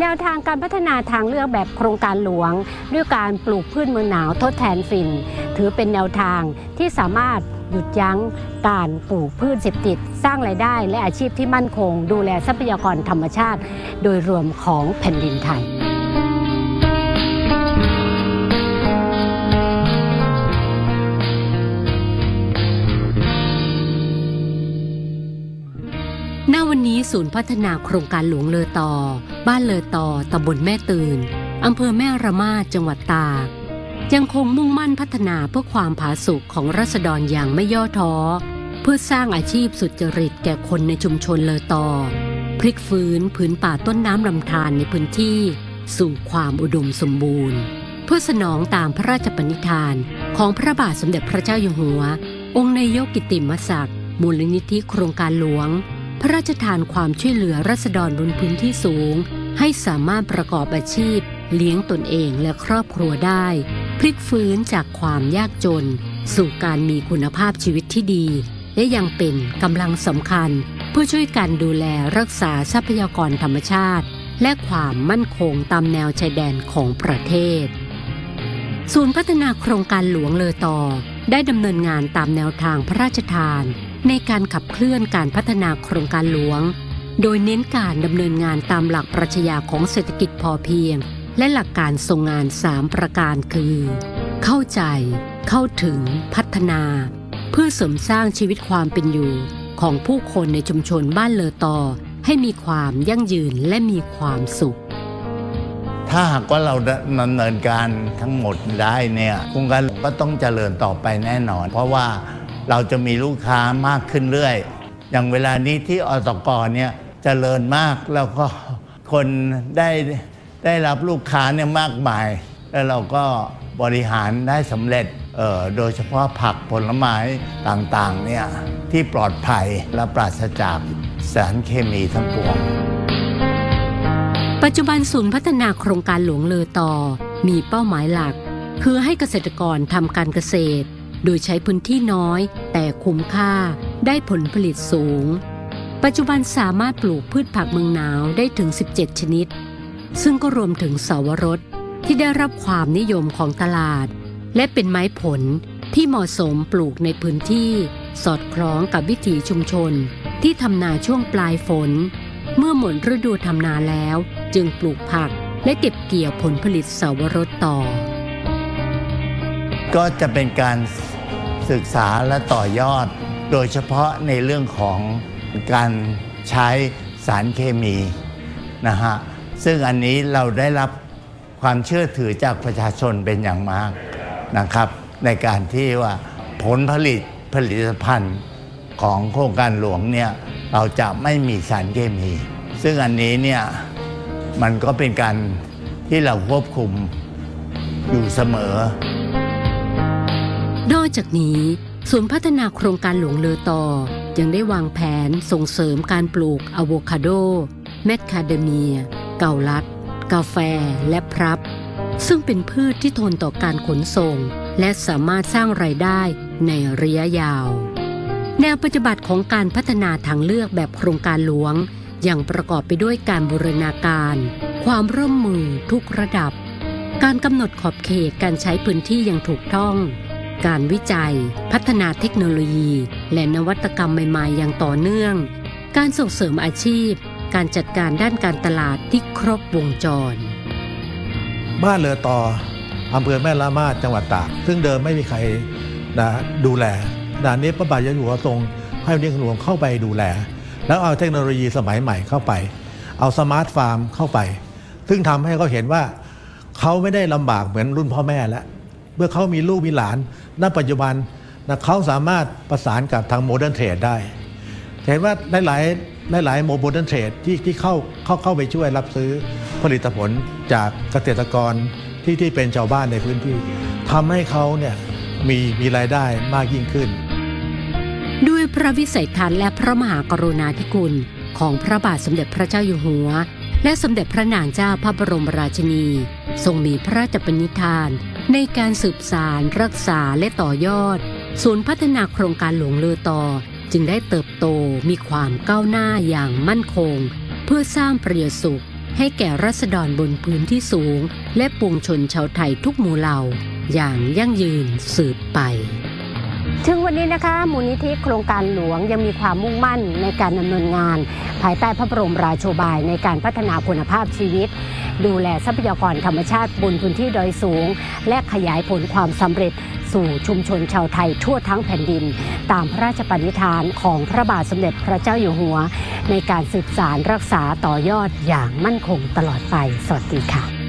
แนวทางการพัฒนาทางเลือกแบบโครงการหลวง ด้วยการปลูกพืชเมืองหนาวทดแทนฝิ่น ถือเป็นแนวทางที่สามารถหยุดยั้งการปลูกพืชเสพติด สร้างรายได้และอาชีพที่มั่นคง ดูแลทรัพยากรธรรมชาติ โดยรวมของแผ่นดินไทย ศูนย์พัฒนาโครงการหลวงเลอต่อ บ้านเลอต่อตำบลแม่ตื่นอำเภอแม่ระมาดจังหวัดตากยังคงมุ่งมั่นพัฒนาเพื่อความผาสุกของรัษฎรอย่างไม่ย่อท้อ เพื่อสร้างอาชีพสุจริตแก่คนในชุมชนเลอต่อ พลิกฟื้นผืนป่าต้นน้ำลำธารในพื้นที่ สู่ความอุดมสมบูรณ์ เพื่อสนองตามพระราชปณิธานของพระบาทสมเด็จพระเจ้าอยู่หัว องค์นายกกิติมศักดิ์มูลนิธิโครงการหลวง พระราชทานความช่วยเหลือรัษฎรบนพื้นที่สูง ให้สามารถประกอบอาชีพ เลี้ยงตนเองและครอบครัวได้ พลิกฟื้นจากความยากจน สู่การมีคุณภาพชีวิตที่ดี และยังเป็นกำลังสำคัญ เพื่อช่วยกันดูแลรักษาทรัพยากรธรรมชาติ และความมั่นคงตามแนวชายแดนของประเทศศูนย์พัฒนาโครงการหลวงเลอต่อได้ดำเนินงานตามแนวทางพระราชทาน ในการขับเคลื่อนการพัฒนาโครงการหลวง โดยเน้นการดำเนินงานตามหลักปรัชญาของเศรษฐกิจพอเพียง และหลักการทรงงาน 3 ประการคือ เข้าใจ เข้าถึง พัฒนา เพื่อเสริมสร้างชีวิตความเป็นอยู่ของผู้คนในชุมชนบ้านเลอต่อให้มีความยั่งยืนและมีความสุข ถ้าหากว่าเราดำเนินการทั้งหมดได้เนี่ยโครงการก็ต้องเจริญต่อไปแน่นอน เพราะว่า เราจะมีลูกค้ามากขึ้นเรื่อย อย่างเวลานี้ที่อตกเนี่ยเจริญมากแล้วก็คนได้ได้รับลูกค้าเนี่ยมากมาย แล้วเราก็บริหารได้สำเร็จออโดยเฉพาะผักผลไม้ต่างๆเนี่ยที่ปลอดภัยและปราศจากสารเคมีทั้งปวง ปัจจุบันศูนย์พัฒนาโครงการหลวงเลอต่อมีเป้าหมายหลัก คือให้เกษตรกรทำการเกษตร โดยใช้พื้นที่น้อย แต่คุ้มค่าได้ผลผลิตสูง ปัจจุบันสามารถปลูกพืชผักเมืองหนาวได้ถึง 17 ชนิด ซึ่งก็รวมถึงเสาวรสที่ได้รับความนิยมของตลาด และเป็นไม้ผลที่เหมาะสมปลูกในพื้นที่ สอดคล้องกับวิถีชุมชน ที่ทำนาช่วงปลายฝน เมื่อหมดฤดูทำนาแล้ว จึงปลูกผักและเก็บเกี่ยวผลผลิตเสาวรสต่อ ก็จะเป็นการ ศึกษาและต่อยอด โดยเฉพาะในเรื่องของการใช้สารเคมีนะฮะซึ่งอันนี้เราได้รับความเชื่อถือจากประชาชนเป็นอย่างมากนะครับ ในการที่ว่าผลผลิตผลิตภัณฑ์ของโครงการหลวงเนี่ยเราจะไม่มีสารเคมี ซึ่งอันนี้เนี่ยมันก็เป็นการที่เราควบคุมอยู่เสมอ นอกจากนี้ ศูนย์พัฒนาโครงการหลวงเลอต่อ ยังได้วางแผนส่งเสริมการปลูกอะโวคาโด แมคคาเดเมีย เกาลัด กาแฟ และพรับ ซึ่งเป็นพืชที่ทนต่อการขนส่ง และสามารถสร้างไรายได้ในระยะยาว แนวปฏิบัติของการพัฒนาทางเลือกแบบโครงการหลวงยังประกอบไปด้วยการบูรณาการ ความร่วมมือทุกระดับ การกำหนดขอบเขตการใช้พื้นที่อย่างถูกต้อง การวิจัย พัฒนาเทคโนโลยี และนวัตกรรมใหม่ๆ อย่างต่อเนื่อง การส่งเสริมอาชีพ การจัดการด้านการตลาดที่ครบวงจร บ้านเรือต่ออำเภอแม่ละมาดจังหวัดตาก ซึ่งเดิมไม่มีใครนะดูแลด่านนี้พระบาทยาอยู่หัวทรงให้เรียกหลวงเข้าไปดูแล แล้วเอาเทคโนโลยีสมัยใหม่เข้าไป เอาสมาร์ทฟาร์มเข้าไป ซึ่งทำให้เขาเห็นว่าเขาไม่ได้ลำบากเหมือนรุ่นพ่อแม่แล้ว เมื่อเขามีลูกมีหลานณปัจจุบันนะเขาสามารถประสานกับทางโมเดิร์นเทรดได้เห็นว่าหลายหลายโมเดิร์นเทรดที่ที่เข้าเข้าเข้าไปช่วยรับซื้อผลิตผลจากเกษตรกรที่ที่เป็นชาวบ้านในพื้นที่ทำให้เขาเนี่ยมีมีรายได้มากยิ่งขึ้น ด้วยพระวิสัยทัศน์และพระมหากรุณาธิคุณของพระบาทสมเด็จพระเจ้าอยู่หัว และสมเด็จพระนางเจ้าพระบรมราชินี ทรงมีพระราชปณิธาน ในการสืบสารรักษาและต่อยอด ศูนย์พัฒนาโครงการหลวงเลอต่อ จึงได้เติบโตมีความก้าวหน้าอย่างมั่นคง เพื่อสร้างประโยชน์สุข ให้แก่รัษฎรบนพื้นที่สูง และปวงชนชาวไทยทุกหมู่เหล่า อย่างยั่งยืนสืบไป ถึงวันนี้นะคะมูลนิธิโครงการหลวงยังมีความมุ่งมั่นในการดำเนินงาน ภายใต้พระบรมราโชบายในการพัฒนาคุณภาพชีวิต ดูแลทรัพยากรธรรมชาติบนพื้นที่ดอยสูง และขยายผลความสำเร็จสู่ชุมชนชาวไทยทั่วทั้งแผ่นดิน ตามพระราชปณิธานของพระบาทสมเด็จพระเจ้าอยู่หัว ในการสืบสารรักษาต่อยอดอย่างมั่นคงตลอดไป สวัสดีค่ะ